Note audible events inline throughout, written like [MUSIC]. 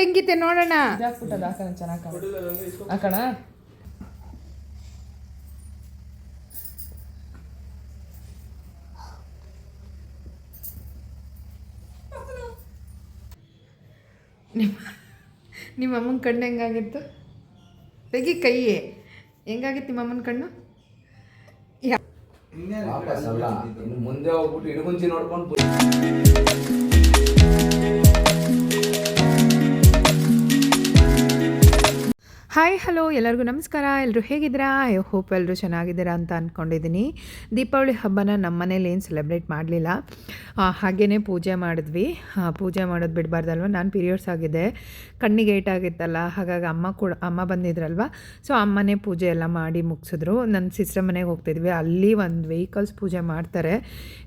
ಹೆಂಗಿತ್ತೆ ನೋಡೋಣ. ಇದಾಕ್ಬಿಟ್ಟದ ಹಾಕೋಣ ಚೆನ್ನಾಗಿ ಹಾಕೋಣ? ನಿಮ್ಮ ನಿಮ್ಮ ಅಮ್ಮನ ಕಣ್ಣು ಹೆಂಗಾಗಿತ್ತು? ತೆಗಿ ಕೈಯೇ. ಹೆಂಗಾಗಿತ್ತು ನಿಮ್ಮ ಅಮ್ಮನ ಕಣ್ಣು? ಯಾ- ವಾಪಸ್ ಅಲ್ಲ ಇನ್ನು ಮುಂದೆ ಹೋಗ್ಬಿಟ್ಟು ಇಡಗುಂಜಿ ನೋಡ್ಕೊಂಡು ಹಾಯ್ ಹಲೋ ಎಲ್ಲರಿಗೂ ನಮಸ್ಕಾರ. ಎಲ್ಲರೂ ಹೇಗಿದ್ದೀರಾ? ಐ ಹೋಪ್ ಎಲ್ಲರೂ ಚೆನ್ನಾಗಿದ್ದೀರಾ ಅಂತ ಅಂದ್ಕೊಂಡಿದ್ದೀನಿ ದೀಪಾವಳಿ ಹಬ್ಬನ ನಮ್ಮ ಮನೇಲಿ ಏನು ಸೆಲೆಬ್ರೇಟ್ ಮಾಡಲಿಲ್ಲ. ಹಾಗೇ ಪೂಜೆ ಮಾಡಿದ್ವಿ. ಪೂಜೆ ಮಾಡೋದು ಬಿಡಬಾರ್ದಲ್ವ? ನಾನು ಪೀರಿಯಡ್ಸ್ ಆಗಿದೆ. ಕಣ್ಣಿಗೆ ಏಟಾಗಿತ್ತಲ್ಲ ಹಾಗಾಗಿ ಅಮ್ಮ ಕೂಡ, ಅಮ್ಮ ಬಂದಿದ್ರಲ್ವ? ಸೊ ಅಮ್ಮನೇ ಪೂಜೆ ಎಲ್ಲ ಮಾಡಿ ಮುಗಿಸಿದ್ರು. ನನ್ನ ಸಿಸ್ಟರ್ ಮನೆಗೆ ಹೋಗ್ತಿದ್ವಿ. ಅಲ್ಲಿ ಒಂದು ವೆಹಿಕಲ್ಸ್ ಪೂಜೆ ಮಾಡ್ತಾರೆ.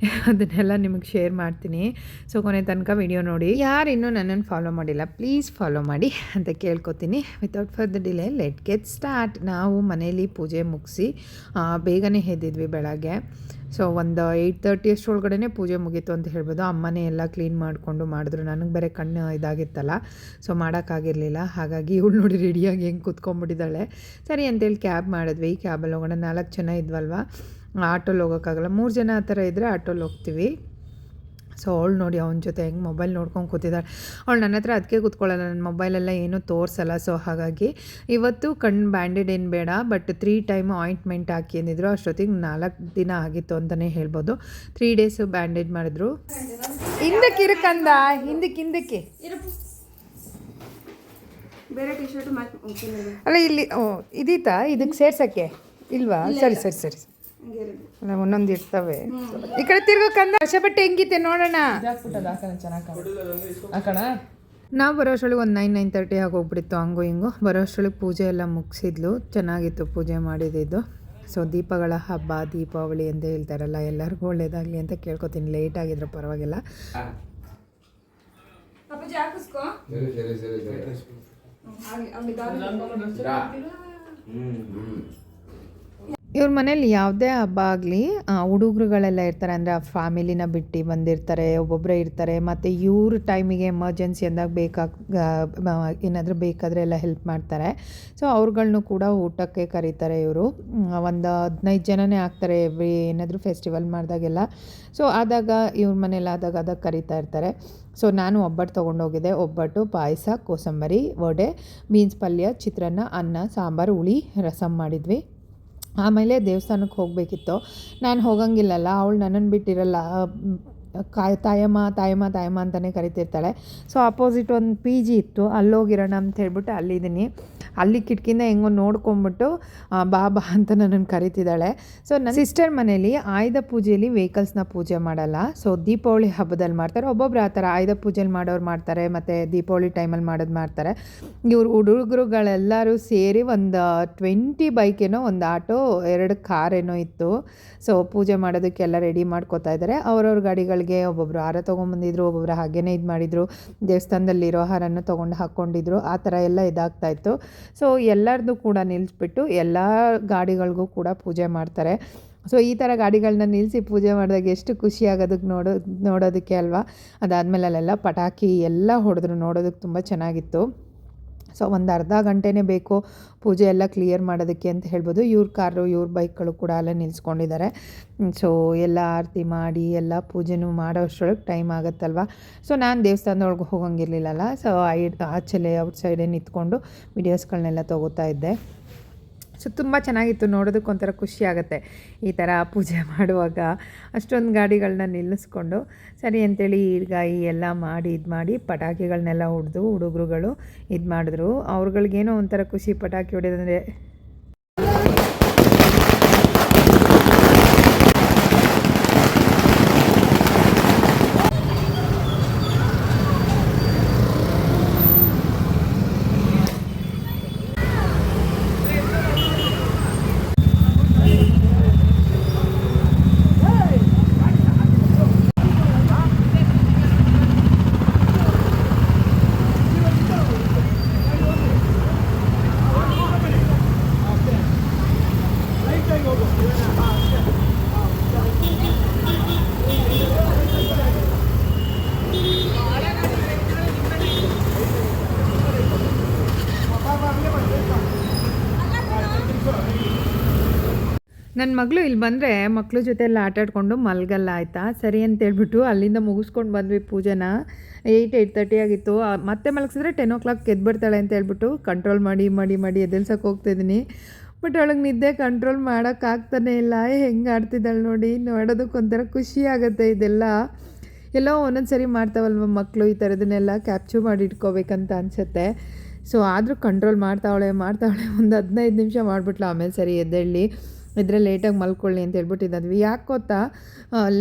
[LAUGHS] ಅದನ್ನೆಲ್ಲ ನಿಮಗೆ ಶೇರ್ ಮಾಡ್ತೀನಿ. ಸೊ ಕೊನೆ ತನಕ ವಿಡಿಯೋ ನೋಡಿ. ಯಾರು ಇನ್ನೂ ನನ್ನನ್ನು ಫಾಲೋ ಮಾಡಿಲ್ಲ ಪ್ಲೀಸ್ ಫಾಲೋ ಮಾಡಿ ಅಂತ ಕೇಳ್ಕೊತೀನಿ. Without further delay let get start ನಾವು ಮನೇಲಿ ಪೂಜೆ ಮುಗಿಸಿ ಬೇಗನೆ ಎದ್ದಿದ್ವಿ ಬೆಳಗ್ಗೆ. ಸೊ ಒಂದು ಏಯ್ಟ್ ತರ್ಟಿ ಅಷ್ಟರೊಳಗಡೆ ಪೂಜೆ ಮುಗೀತು ಅಂತ ಹೇಳ್ಬೋದು. ಅಮ್ಮನೇ ಎಲ್ಲ ಕ್ಲೀನ್ ಮಾಡಿಕೊಂಡು ಮಾಡಿದ್ರು. ನನಗೆ ಬೇರೆ ಕಣ್ಣು ಇದಾಗಿತ್ತಲ್ಲ. ಸೊ ಮಾಡೋಕ್ಕಾಗಿರಲಿಲ್ಲ ಹಾಗಾಗಿ ಇವಳು ನೋಡಿ ರೆಡಿಯಾಗಿ ಹೆಂಗೆ ಕೂತ್ಕೊಂಡ್ಬಿಟ್ಟಿದ್ದಾಳೆ. ಸರಿ ಅಂತೇಳಿ ಕ್ಯಾಬ್ ಮಾಡಿದ್ವಿ. ಕ್ಯಾಬಲ್ಲಿ ಹೋಗೋಣ. ನಾಲ್ಕು ಜನ ಇದ್ವಲ್ವ? ಆಟೋಲ್ಲಿ ಹೋಗೋಕ್ಕಾಗಲ್ಲ. ಮೂರು ಜನ ಆ ಥರ ಇದ್ದರೆ ಆಟೋಲ್ಲಿ ಹೋಗ್ತೀವಿ. ಸೊ ಅವಳು ನೋಡಿ ಅವನ ಜೊತೆ ಹೆಂಗೆ ಮೊಬೈಲ್ ನೋಡ್ಕೊಂಡು ಕೂತಿದ್ದಾಳೆ. ಅವಳು ನನ್ನ ಹತ್ರ ಅದಕ್ಕೆ ಕೂತ್ಕೊಳ್ಳಲ್ಲ ನನ್ನ ಮೊಬೈಲೆಲ್ಲ ಏನೂ ತೋರಿಸಲ್ಲ. ಸೊ ಹಾಗಾಗಿ ಇವತ್ತು ಕಣ್ಣು ಬ್ಯಾಂಡೆಡ್ ಏನು ಬೇಡ ಬಟ್ ತ್ರೀ ಟೈಮ್ ಆಯಿಂಟ್ಮೆಂಟ್ ಹಾಕಿ ಅಂದಿದ್ರು. ಅಷ್ಟೊತ್ತಿಗೆ ನಾಲ್ಕು ದಿನ ಆಗಿತ್ತು ಅಂತಲೇ ಹೇಳ್ಬೋದು. ತ್ರೀ ಡೇಸು ಬ್ಯಾಂಡೇಜ್ ಮಾಡಿದ್ರು. ಹಿಂದಕ್ಕೆ ಇರಕಂದ ಹಿಂದಕ್ಕೆ ಹಿಂದಕ್ಕೆ. ಬೇರೆ ಟಿ ಶರ್ಟ್ ಅಲ್ಲ ಇಲ್ಲಿ ಓ ಇದೀತಾ? ಇದಕ್ಕೆ ಸೇರ್ಸೋಕ್ಕೆ? ಇಲ್ವಾ? ಸರಿ ಸರಿ ಸರಿ. ಅಲ್ಲ ಒಂದೊಂದು ಇರ್ತವೆ. ಈ ಕಡೆ ತಿರ್ಗೋಕಂದ ವರ್ಷ ಬಟ್ಟೆ ಹೆಂಗಿತ್ತೆ ನೋಡೋಣ ನಾವು ಬರೋ ಅಷ್ಟರೊಳಗೆ ಒಂದು ನೈನ್ ನೈನ್ ತರ್ಟಿ ಆಗಿ ಹೋಗ್ಬಿಟ್ಟಿತ್ತು ಹಂಗು ಹಿಂಗು. ಬರೋ ಅಷ್ಟರೊಳಗೆ ಪೂಜೆ ಎಲ್ಲ ಮುಗಿಸಿದ್ಲು. ಚೆನ್ನಾಗಿತ್ತು ಪೂಜೆ ಮಾಡಿದ್ದು ಸೊ ದೀಪಗಳ ಹಬ್ಬ ದೀಪಾವಳಿ ಅಂತ ಹೇಳ್ತಾರಲ್ಲ ಎಲ್ಲರಿಗೂ ಒಳ್ಳೇದಾಗಲಿ ಅಂತ ಕೇಳ್ಕೊತೀನಿ. ಲೇಟ್ ಆಗಿದ್ರು ಪರವಾಗಿಲ್ಲ. ಸರಿ ಸರಿ ಸರಿ ಸರಿ ಅಲ್ಲಿ ಹ್ಮ್ ಹ್ಮ್ ಇವ್ರ ಮನೇಲಿ ಯಾವುದೇ ಹಬ್ಬ ಆಗಲಿ ಹುಡುಗರುಗಳೆಲ್ಲ ಇರ್ತಾರೆ, ಅಂದರೆ ಆ ಫ್ಯಾಮಿಲಿನ ಬಿಟ್ಟು ಬಂದಿರ್ತಾರೆ ಒಬ್ಬೊಬ್ಬರೇ ಇರ್ತಾರೆ, ಮತ್ತು ಇವ್ರ ಟೈಮಿಗೆ ಎಮರ್ಜೆನ್ಸಿ ಅಂದಾಗ ಬೇಕಾಗ ಏನಾದರೂ ಬೇಕಾದರೆ ಎಲ್ಲ ಹೆಲ್ಪ್ ಮಾಡ್ತಾರೆ. ಸೊ ಅವ್ರುಗಳ್ನು ಕೂಡ ಊಟಕ್ಕೆ ಕರೀತಾರೆ ಇವರು. ಒಂದು ಹದಿನೈದು ಜನನೇ ಆಗ್ತಾರೆ ಎವ್ರಿ, ಏನಾದರೂ ಫೆಸ್ಟಿವಲ್ ಮಾಡಿದಾಗೆಲ್ಲ. ಸೊ ಆದಾಗ ಇವ್ರ ಮನೇಲಿ ಆದಾಗ ಆದಾಗ ಕರೀತಾ ಇರ್ತಾರೆ. ಸೊ ನಾನು ಒಬ್ಬಟ್ಟು ತೊಗೊಂಡೋಗಿದ್ದೆ, ಒಬ್ಬಟ್ಟು, ಪಾಯಸ, ಕೋಸಂಬರಿ, ವಡೆ, ಬೀನ್ಸ್ ಪಲ್ಯ, ಚಿತ್ರಾನ್ನ, ಅನ್ನ, ಸಾಂಬಾರು, ಹುಳಿ ರಸಮ್ ಮಾಡಿದ್ವಿ. ಆಮೇಲೆ ದೇವಸ್ಥಾನಕ್ಕೆ ಹೋಗಬೇಕಿತ್ತು. ನಾನು ಹೋಗಂಗಿಲ್ಲಲ್ಲ, ಅವಳು ನನ್ನನ್ನು ಬಿಟ್ಟಿರಲ್ಲ ಕಾಯ್ ತಾಯಮ್ಮ ತಾಯಮ್ಮ ತಾಯಮ್ಮ ಅಂತಲೇ ಕರಿತಿರ್ತಾಳೆ. ಸೊ ಅಪೋಸಿಟ್ ಒಂದು ಪಿ ಜಿ ಇತ್ತು, ಅಲ್ಲೋಗಿರೋಣ ಅಂತ ಹೇಳ್ಬಿಟ್ಟು ಅಲ್ಲಿದ್ದೀನಿ. ಅಲ್ಲಿ ಕಿಟಕಿಯಿಂದ ಹೆಂಗೋ ನೋಡ್ಕೊಂಬಿಟ್ಟು ಬಾಬಾ ಅಂತ ನನ್ನನ್ನು ಕರಿತಿದ್ದಾಳೆ. ಸೊ ನನ್ನ ಸಿಸ್ಟರ್ ಮನೇಲಿ ಆಯುಧ ಪೂಜೆಯಲ್ಲಿ ವೆಹಿಕಲ್ಸ್ನ ಪೂಜೆ ಮಾಡಲ್ಲ. ಸೊ ದೀಪಾವಳಿ ಹಬ್ಬದಲ್ಲಿ ಮಾಡ್ತಾರೆ. ಒಬ್ಬೊಬ್ರು ಆ ಥರ ಆಯುಧ ಪೂಜೆಯಲ್ಲಿ ಮಾಡೋರು ಮಾಡ್ತಾರೆ, ಮತ್ತು ದೀಪಾವಳಿ ಟೈಮಲ್ಲಿ ಮಾಡೋದು ಮಾಡ್ತಾರೆ. ಇವ್ರು ಹುಡುಗರುಗಳೆಲ್ಲರೂ ಸೇರಿ ಒಂದು ಟ್ವೆಂಟಿ ಬೈಕೇನೋ ಒಂದು ಆಟೋ, ಎರಡು ಕಾರೇನೋ ಇತ್ತು. ಸೊ ಪೂಜೆ ಮಾಡೋದಕ್ಕೆಲ್ಲ ರೆಡಿ ಮಾಡ್ಕೋತಾ ಇದ್ದಾರೆ. ಅವ್ರವ್ರ ಗಾಡಿಗಳಿಗೆ ಒಬ್ಬೊಬ್ರು ಹಾರ ತೊಗೊಂಬಂದಿದ್ರು, ಒಬ್ಬೊಬ್ರು ಹಾಗೇನೇ ಇದು ಮಾಡಿದರು ದೇವಸ್ಥಾನದಲ್ಲಿರೋ ಹಾರನ್ನು ತೊಗೊಂಡು ಹಾಕ್ಕೊಂಡಿದ್ರು. ಆ ಥರ ಎಲ್ಲ ಇದಾಗ್ತಾ ಇತ್ತು. ಸೊ ಎಲ್ಲರದ್ದು ಕೂಡ ನಿಲ್ಲಿಸ್ಬಿಟ್ಟು ಎಲ್ಲ ಗಾಡಿಗಳಿಗೂ ಕೂಡ ಪೂಜೆ ಮಾಡ್ತಾರೆ. ಸೊ ಈ ಥರ ಗಾಡಿಗಳನ್ನ ನಿಲ್ಲಿಸಿ ಪೂಜೆ ಮಾಡಿದಾಗ ಎಷ್ಟು ಖುಷಿ ಆಗೋದಕ್ಕೆ ನೋಡೋ, ನೋಡೋದಕ್ಕೆ ಅಲ್ವಾ? ಅದಾದಮೇಲೆ ಅಲ್ಲೆಲ್ಲ ಪಟಾಕಿ ಎಲ್ಲ ಹೊಡೆದ್ರು ನೋಡೋದಕ್ಕೆ ತುಂಬ ಚೆನ್ನಾಗಿತ್ತು. ಸೊ ಒಂದು ಅರ್ಧ ಗಂಟೆನೇ ಬೇಕು ಪೂಜೆ ಎಲ್ಲ ಕ್ಲಿಯರ್ ಮಾಡೋದಕ್ಕೆ ಅಂತ ಹೇಳ್ಬೋದು. ಇವ್ರ ಕಾರು, ಇವ್ರ ಬೈಕ್ಗಳು ಕೂಡ ಅಲ್ಲೇ ನಿಲ್ಸ್ಕೊಂಡಿದ್ದಾರೆ. ಸೊ ಎಲ್ಲ ಆರತಿ ಮಾಡಿ, ಎಲ್ಲ ಪೂಜೆನೂ ಮಾಡೋ ಅಷ್ಟರೊಳಗೆ ಟೈಮ್ ಆಗುತ್ತಲ್ವ? ಸೊ ನಾನು ದೇವಸ್ಥಾನದೊಳಗೆ ಹೋಗಂಗಿರ್ಲಿಲ್ಲಲ್ಲ ಸೊ ಐ, ಆಚೆಲೆ ಔಟ್ ಸೈಡೇ ನಿಂತ್ಕೊಂಡು ವಿಡಿಯೋಸ್ಗಳನ್ನೆಲ್ಲ ತೊಗೋತಾ ಇದ್ದೆ. ಸೊ ತುಂಬ ಚೆನ್ನಾಗಿತ್ತು, ನೋಡೋದಕ್ಕೆ ಒಂಥರ ಖುಷಿ ಆಗುತ್ತೆ. ಈ ಥರ ಪೂಜೆ [LAUGHS] ಮಾಡುವಾಗ ಅಷ್ಟೊಂದು ಗಾಡಿಗಳನ್ನ ನಿಲ್ಲಿಸ್ಕೊಂಡು, ಸರಿ ಅಂತೇಳಿ ಈ ಎಲ್ಲ ಮಾಡಿ, ಇದು ಮಾಡಿ ಪಟಾಕಿಗಳನ್ನೆಲ್ಲ ಹೊಡೆದು ಹುಡುಗರುಗಳು ಇದು ಮಾಡಿದ್ರು. ಅವ್ರುಗಳಿಗೇನೋ ಒಂಥರ ಖುಷಿ ಪಟಾಕಿ ಹೊಡೆಯೋದಂದರೆ ನನ್ನ ಮಗಳು ಇಲ್ಲಿ ಬಂದರೆ ಮಕ್ಕಳು ಜೊತೆ ಎಲ್ಲ ಆಟಾಡಿಕೊಂಡು ಮಲ್ಗಲ್ಲ ಆಯಿತಾ? ಸರಿ ಅಂತೇಳ್ಬಿಟ್ಟು ಅಲ್ಲಿಂದ ಮುಗಿಸ್ಕೊಂಡು ಬಂದ್ವಿ ಪೂಜೆನ. ಏಯ್ಟ್ ಏಯ್ಟ್ ತರ್ಟಿ ಆಗಿತ್ತು. ಮತ್ತೆ ಮಲಗಿಸಿದ್ರೆ ಟೆನ್ ಓ ಕ್ಲಾಕ್ ಎದ್ದು ಬಿಡ್ತಾಳೆ ಅಂತ ಹೇಳ್ಬಿಟ್ಟು ಕಂಟ್ರೋಲ್ ಮಾಡಿ ಮಾಡಿ ಮಾಡಿ ಎದುರಿಸೋಕೆ ಹೋಗ್ತಿದ್ದೀನಿ ಬಟ್ ಅವಳಿಗೆ ನಿದ್ದೆ ಕಂಟ್ರೋಲ್ ಮಾಡೋಕ್ಕಾಗ್ತಾನೆ ಇಲ್ಲ. ಹೆಂಗೆ ಆಡ್ತಿದ್ದಾಳೆ ನೋಡಿ. ನೋಡೋದಕ್ಕೆ ಒಂಥರ ಖುಷಿ ಆಗುತ್ತೆ ಇದೆಲ್ಲ. ಎಲ್ಲ ಒಂದೊಂದು ಸರಿ ಮಾಡ್ತಾವಲ್ವ ಮಕ್ಕಳು ಈ ಥರದನ್ನೆಲ್ಲ ಕ್ಯಾಪ್ಚರ್ ಮಾಡಿ ಇಟ್ಕೋಬೇಕಂತ ಅನಿಸುತ್ತೆ. ಸೊ ಆದರೂ ಕಂಟ್ರೋಲ್ ಮಾಡ್ತಾವಳೆ ಮಾಡ್ತಾವಳೆ ಒಂದು ಹದಿನೈದು ನಿಮಿಷ ಮಾಡಿಬಿಟ್ಲು. ಆಮೇಲೆ ಸರಿ ಎದ್ದೇಳಿ ಇದ್ರೆ ಲೇಟಾಗಿ ಮಲ್ಕೊಳ್ಳಿ ಅಂತ ಹೇಳ್ಬಿಟ್ಟಿದ್ದಾದ್ವಿ ಯಾಕೆ ಗೊತ್ತಾ?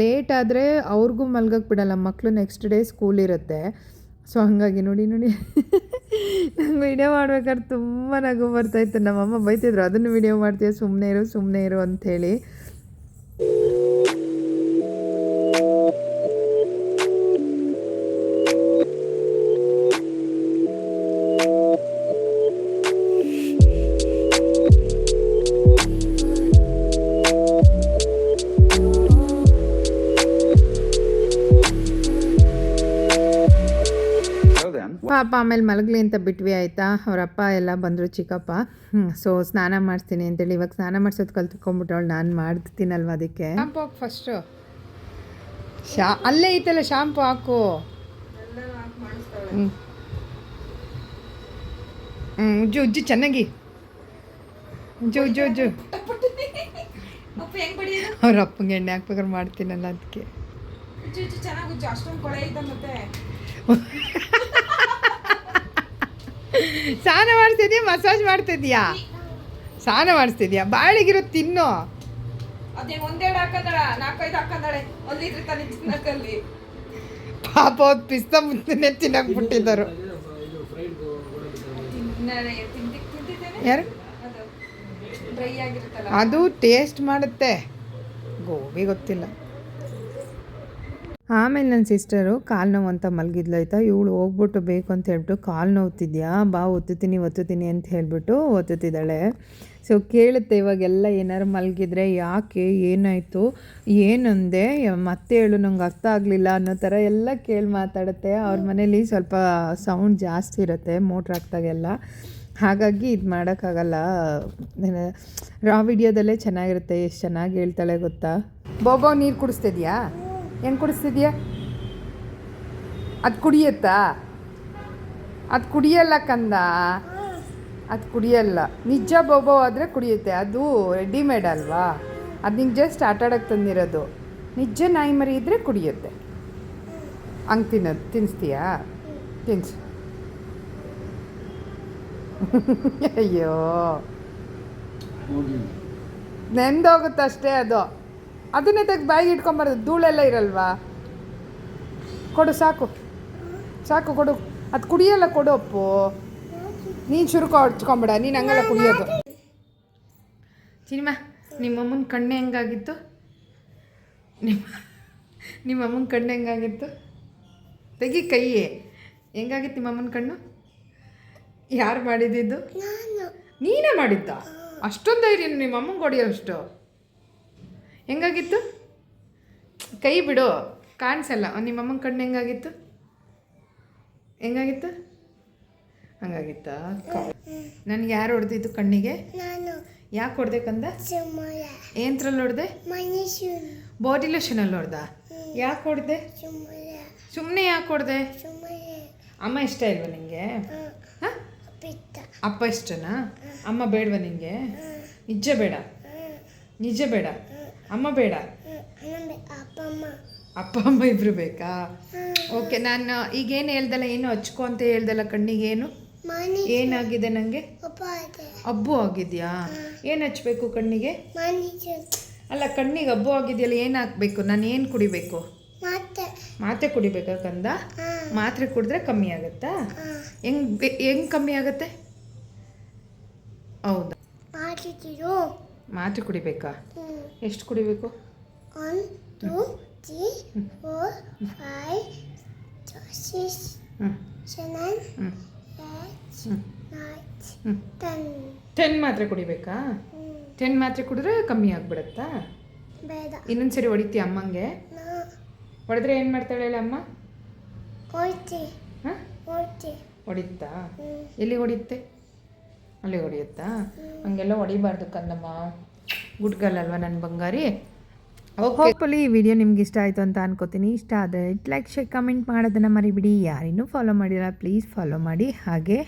ಲೇಟ್ ಆದರೆ ಅವ್ರಿಗೂ ಮಲ್ಗಕ್ಕೆ ಬಿಡಲ್ಲ. ಮಕ್ಕಳು ನೆಕ್ಸ್ಟ್ ಡೇ ಸ್ಕೂಲ್ ಇರುತ್ತೆ. ಸೊ ಹಾಗಾಗಿ ನೋಡಿ ನೋಡಿ. ನಂಗೆ ವಿಡಿಯೋ ಮಾಡ್ಬೇಕಾದ್ರೆ ತುಂಬ ನಗು ಬರ್ತಾಯಿತ್ತು ನಮ್ಮಮ್ಮ ಬೈತಿದ್ರು, ಅದನ್ನು ವಿಡಿಯೋ ಮಾಡ್ತೀಯ? ಸುಮ್ಮನೆ ಇರು ಸುಮ್ಮನೆ ಇರು ಅಂಥೇಳಿ ಪಾಪ ಆಮೇಲೆ ಮಲಗಲಿ ಅಂತ ಬಿಟ್ವಿ ಆಯಿತಾ? ಅವರಪ್ಪ ಎಲ್ಲ ಬಂದರು ಚಿಕ್ಕಪ್ಪ. ಸೊ ಸ್ನಾನ ಮಾಡ್ತೀನಿ ಅಂತೇಳಿ ಇವಾಗ ಸ್ನಾನ ಮಾಡಿಸೋದು ಕಲ್ತ್ಕೊಂಡ್ಬಿಟ್ಟವಳು ನಾನು ಮಾಡ್ತೀನಲ್ವ ಅದಕ್ಕೆ? ಶಾಂಪು ಹಾಕು ಫಸ್ಟು ಶಾ ಅಲ್ಲೇ ಐತಲ್ಲ ಶಾಂಪು ಹಾಕು. ಹ್ಞೂ ಹ್ಞೂ ಉಜ್ಜು ಉಜ್ಜು ಚೆನ್ನಾಗಿ. ಉಜ್ಜು ಉಜ್ಜು ಉಜ್ಜು. ಅಪ್ಪ ಹೆಂಗ್ ಬಡಿಯೋದು? ಅವ್ರ ಅಪ್ಪಂಗೆ ಎಣ್ಣೆ ಹಾಕ್ಬೇಕಾದ್ರೆ ಮಾಡ್ತೀನಲ್ಲ ಅದಕ್ಕೆ. ಉಜ್ಜು ಉಜ್ಜು ಚೆನ್ನಾಗಿ ಉಜ್ಜು. ಅಷ್ಟೊಂದು ಕೊಳೆ ಐತೆ ಮತ್ತೆ [LAUGHS] ಸ್ನಾನ ಮಾಡಿಸ್ತಿದ್ಯಾ ಮಸಾಜ್ ಮಾಡ್ತಿದ್ಯಾ? ಸ್ನಾನ ಮಾಡಿಸ್ತಿದ್ಯಾ? ಬಾಳಿಗಿರೋ ತಿನ್ನೋ. ಪಾಪ ಅವ್ರು ಪಿಸ್ತಾ ಮುಂದೆ ತಿನ್ನಕ್ ಬಿಟ್ಟಿದ್ದರು ಯಾರು? ಅದು ಟೇಸ್ಟ್ ಮಾಡುತ್ತೆ. ಗೋಬಿ ಗೊತ್ತಿಲ್ಲ. ಆಮೇಲೆ ನನ್ನ ಸಿಸ್ಟರು ಕಾಲು ನೋವು ಅಂತ ಮಲಗಿದ್ಲು, ಆಯ್ತಾ? ಇವಳು ಹೋಗ್ಬಿಟ್ಟು ಬೇಕು ಅಂತ ಹೇಳ್ಬಿಟ್ಟು ಕಾಲು ನೋವುತ್ತಿದ್ಯಾ ಬಾ, ಒತ್ತುತ್ತೀನಿ ಒತ್ತುತ್ತೀನಿ ಅಂತ ಹೇಳ್ಬಿಟ್ಟು ಒತ್ತುತ್ತಿದ್ದಾಳೆ. ಸೊ ಕೇಳುತ್ತೆ ಇವಾಗೆಲ್ಲ ಏನಾರು ಮಲಗಿದ್ರೆ ಯಾಕೆ, ಏನಾಯಿತು, ಏನಂದೆ, ಮತ್ತೆ ಹೇಳು, ನಂಗೆ ಅರ್ಥ ಆಗಲಿಲ್ಲ ಅನ್ನೋ ಥರ ಎಲ್ಲ ಕೇಳಿ ಮಾತಾಡುತ್ತೆ. ಅವ್ರ ಮನೇಲಿ ಸ್ವಲ್ಪ ಸೌಂಡ್ ಜಾಸ್ತಿ ಇರುತ್ತೆ ಮೋಟ್ರ್ ಹಾಕ್ದಾಗೆಲ್ಲ. ಹಾಗಾಗಿ ಇದು ಮಾಡೋಕ್ಕಾಗಲ್ಲ. ರಾ ವಿಡಿಯೋದಲ್ಲೇ ಚೆನ್ನಾಗಿರುತ್ತೆ, ಎಷ್ಟು ಚೆನ್ನಾಗಿ ಹೇಳ್ತಾಳೆ ಗೊತ್ತಾ? ಬೋಬೋ ನೀರು ಕುಡಿಸ್ತಿದ್ಯಾ? ಹೆಂಗೆ ಕುಡಿಸ್ತಿದ್ಯಾ? ಅದು ಕುಡಿಯುತ್ತಾ? ಅದು ಕುಡಿಯಲ್ಲ ಕಂದ? ಅದು ಕುಡಿಯಲ್ಲ. ನಿಜ ಬೋಬೋ ಆದರೆ ಕುಡಿಯುತ್ತೆ. ಅದು ರೆಡಿಮೇಡ್ ಅಲ್ವಾ? ಅದು ನಿಂಗೆ ಜಸ್ಟ್ ಆಟಾಡೋಕ್ಕೆ ತಂದಿರೋದು. ನಿಜ ನಾಯಿ ಮರಿ ಇದ್ದರೆ ಕುಡಿಯುತ್ತೆ. ಹಂಗೆ ತಿನ್ನೋದು ತಿನ್ನಿಸ್ತೀಯಾ ತಿನ್ಸ್. [LAUGHS] ಅಯ್ಯೋ. ನೆಂದೋಗುತ್ತಷ್ಟೇ ಅದು. ಅದನ್ನೇ ತೆಗೆದು ಬಾಯಿಗೆ ಇಟ್ಕೊಂಬಾರ್ದು ಧೂಳೆಲ್ಲ ಇರಲ್ವಾ? ಕೊಡು ಸಾಕು. ಸಾಕು ಕೊಡು. ಅದು ಕುಡಿಯಲ್ಲ ಕೊಡು ಅಪ್ಪು. ನೀನು ಶುರುಕ ಹೊಡ್ಸ್ಕೊಂಬೇಡ. ನೀನು ಹಂಗೆಲ್ಲ ಕುಡಿಯೋದು. ಸಿನಿಮಾ ನಿಮ್ಮಮ್ಮನ ಕಣ್ಣು ಹೆಂಗಾಗಿತ್ತು? ನಿಮ್ಮ ನಿಮ್ಮಮ್ಮನ ಕಣ್ಣು ಹೆಂಗಾಗಿತ್ತು? ತೆಗಿ ಕೈಯೇ. ಹೆಂಗಾಗಿತ್ತು ನಿಮ್ಮಮ್ಮನ ಕಣ್ಣು? ಯಾರು ಮಾಡಿದ್ದು ನೀನೇ. ಮಾಡಿದ್ದ? ಅಷ್ಟೊಂದು ಧೈರ್ಯ ನಿಮ್ಮಮ್ಮನ ಕೊಡಿಯೋ ಹೊಡಿಯೋಷ್ಟು ಹೆಂಗಾಗಿತ್ತು? ಕೈ ಬಿಡು ಕಾಣಿಸಲ್ಲ. ನಿಮ್ಮ ಅಮ್ಮನ ಕಣ್ಣು ಹೆಂಗಾಗಿತ್ತು? ಹೆಂಗಾಗಿತ್ತು? ಹಂಗಾಗಿತ್ತಾ? ನನಗೆ ಯಾರು ಹೊಡೆದಿದ್ದು ಕಣ್ಣಿಗೆ? ಯಾಕೆ ಹೊಡ್ದೇಕಂದ? ಏನ್ರಲ್ಲಿ ಹೊಡೆದೆ? ಬಾಡಿ ಲೋಷನಲ್ಲಿ ಹೊಡೆದ? ಯಾಕೆ ಹೊಡೆದೆ? ಸುಮ್ಮನೆ ಯಾಕೆ ಹೊಡೆದೆ? ಅಮ್ಮ ಇಷ್ಟ ಇಲ್ವಾ ಪಿತ್ತ ಅಪ್ಪ ಇಷ್ಟನಾ? ಅಮ್ಮ ಬೇಡವಾ ನಿನಗೆ ನಿಜ ಬೇಡ. ನಿಜ ಬೇಡ. ಅಮ್ಮ ಬೇಡ? ಅಪ್ಪ, ಅಮ್ಮ ಇಬ್ರು ಬೇಕಾ? ಓಕೆ, ನಾನು ಈಗೇನು ಹೇಳ್ದಲ್ಲ, ಏನು ಹಚ್ಕೊ ಅಂತ ಹೇಳ್ದಲ್ಲ ಕಣ್ಣಿಗೆ ಏನು? ಏನಾಗಿದೆ ನನಗೆ ಹಬ್ಬು ಆಗಿದೆಯಾ? ಏನು ಹಚ್ಬೇಕು ಕಣ್ಣಿಗೆ? ಅಲ್ಲ, ಕಣ್ಣಿಗೆ ಅಬ್ಬು ಆಗಿದೆಯಲ್ಲ, ಏನು ಹಾಕ್ಬೇಕು? ನಾನು ಏನು ಕುಡಿಬೇಕು? ಮಾತ್ರೆ ಕುಡಿಬೇಕಾ ಕಂದ? ಮಾತ್ರೆ ಕುಡಿದ್ರೆ ಕಮ್ಮಿ ಆಗುತ್ತಾ? ಹೆಂಗ್ ಹೆಂಗ್ ಕಮ್ಮಿ ಆಗುತ್ತೆ? ಹೌದಾ? ಮಾತ್ರೆ ಕುಡಿಬೇಕಾ? ಎಷ್ಟು ಕುಡಿಬೇಕು? One two three four five six seven ten ten ಮಾತ್ರೆ ಕುಡಿಬೇಕಾ? ಟೆನ್ ಮಾತ್ರೆ ಕುಡಿದ್ರೆ ಕಮ್ಮಿ ಆಗ್ಬಿಡತ್ತಾ? ಬೇಡ. ಇನ್ನೊಂದು ಸರಿ ಹೊಡಿತೀಯ ಅಮ್ಮಂಗೆ? ಹೊಡೆದ್ರೆ ಏನು ಮಾಡ್ತಾಳೆ ಹೇಳಿ ಅಮ್ಮ? ಹೊಡಿತಾ. ಎಲ್ಲಿ ಹೊಡಿಯುತ್ತೆ ಅಲ್ಲಿ ಹೊಡಿಯುತ್ತಾ? ಹಂಗೆಲ್ಲ ಹೊಡಿಬಾರ್ದು ಕಂದಮ್ಮ. ಅಲ್ವಾ ನನ್ನ ಬಂಗಾರಿ? ಹೋಪ್ಫುಲಿ ಈ ವಿಡಿಯೋ ನಿಮ್ಗೆ ಇಷ್ಟ ಆಯಿತು ಅಂತ ಅನ್ಕೋತೀನಿ. ಇಷ್ಟ ಆದರೆ ಲೈಕ್ ಶೇರ್ ಕಮೆಂಟ್ ಮಾಡೋದನ್ನು ಮರಿಬಿಡಿ. ಯಾರಿನ್ನೂ ಫಾಲೋ ಮಾಡಿಲ್ಲ ಪ್ಲೀಸ್ ಫಾಲೋ ಮಾಡಿ. ಹಾಗೆ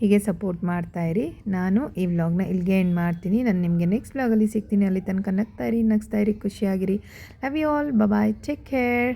ಹೀಗೆ ಸಪೋರ್ಟ್ ಮಾಡ್ತಾ ಇರಿ. ನಾನು ಈ ವ್ಲಾಗ್ನ ಇಲ್ಲಿಗೆ ಎಂಡ್ ಮಾಡ್ತೀನಿ. ನಾನು ನಿಮಗೆ ನೆಕ್ಸ್ಟ್ ವ್ಲಾಗಲ್ಲಿ ಸಿಗ್ತೀನಿ. ಅಲ್ಲಿ ತನಕ ನಗ್ತಾ ಇರಿ, ನಗ್ಸ್ತಾ ಇರಿ, ಖುಷಿಯಾಗಿರಿ. Love you all bye take care